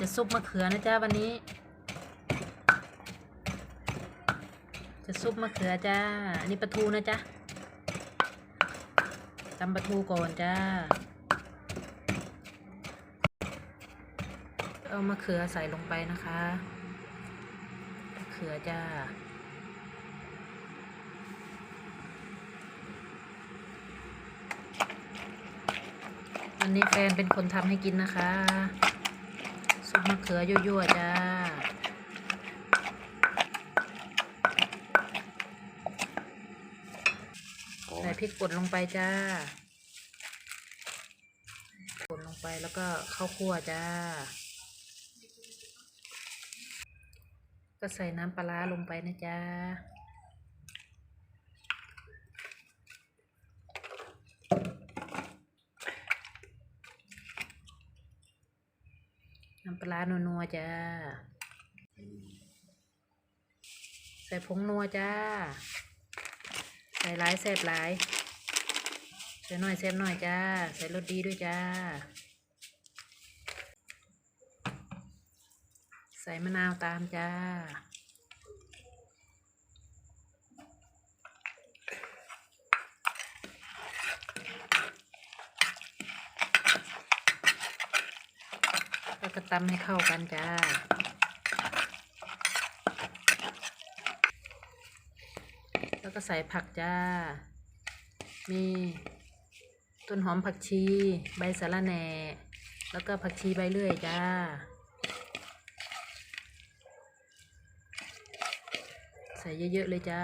จะซุปมะเขือนะจ๊ะวันนี้ จะซุปมะเขือจ้า อันนี้ปลาทูนะจ๊ะตำปลาทูก่อนจ้า เอามะเขือใส่ลงไปนะคะมะเขือจ้าวันนี้แฟนเป็นคนทำให้กินนะคะ ซุปมะเขือยั่วๆจ้าใส่พริกป่นลงไปจ้าป่นลงไปแล้วก็ข้าวคั่วจ้า ก็ใส่น้ำปลาร้าลงไปนะจ้า น้ำปลานัวๆจ้า ใส่ผงนัวจ้า ใส่หลายแซ่บหลาย ใส่หน่อยแซ่บหน่อยจ้า ใส่รสดีด้วยจ้า ใส่มะนาวตามจ้า ก็ตำให้เข้ากันจ้า แล้วก็ใส่ผักจ้า มีต้นหอมผักชี ใบสะระแหน่ แล้วก็ผักชีใบเลื่อยจ้า ใส่เยอะๆเลยจ้า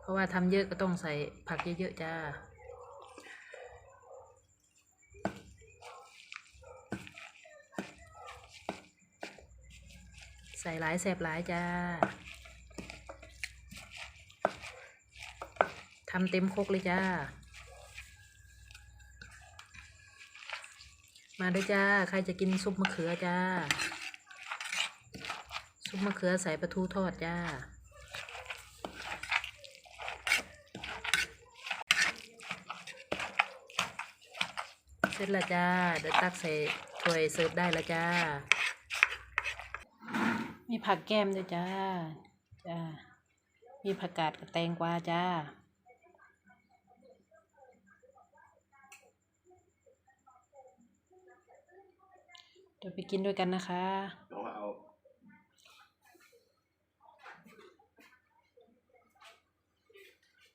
เพราะว่าทำเยอะก็ต้องใส่ผักเยอะๆจ้า ใส่หลายแสบหลายจ้าทำเต็มคกเลยจ้า มาด้วยจ้า ใครจะกินซุปมะเขือจ้า ซุปมะเขือใส่ปลาทูทอดจ้าเสร็จแล้วจ้าเดี๋ยวตักใส่ถ้วยเสิร์ฟได้แล้วจ้า มีผักแก้มด้วยจ้า จ้า มีผักกาดกับแตงกวาจ้า เดี๋ยวไปกินด้วยกันนะคะต้องเอา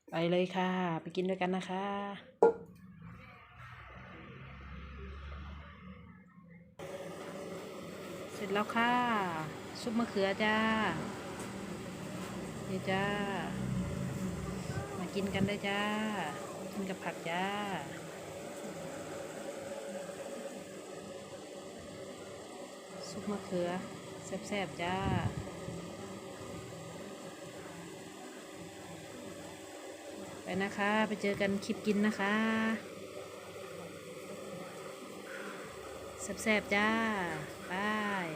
ไปเลยค่ะ ไปกินด้วยกันนะคะ สร็จแล้วค่ะ ซุปมะเขือจ้าเนี่จ้า มากินกันด้วยจ้า กินกับผักจ้าซุปมะเขือแซ่บๆจ้า ไปนะคะ ไปเจอกันคลิปกินนะคะ แซ่บๆจ้าบาย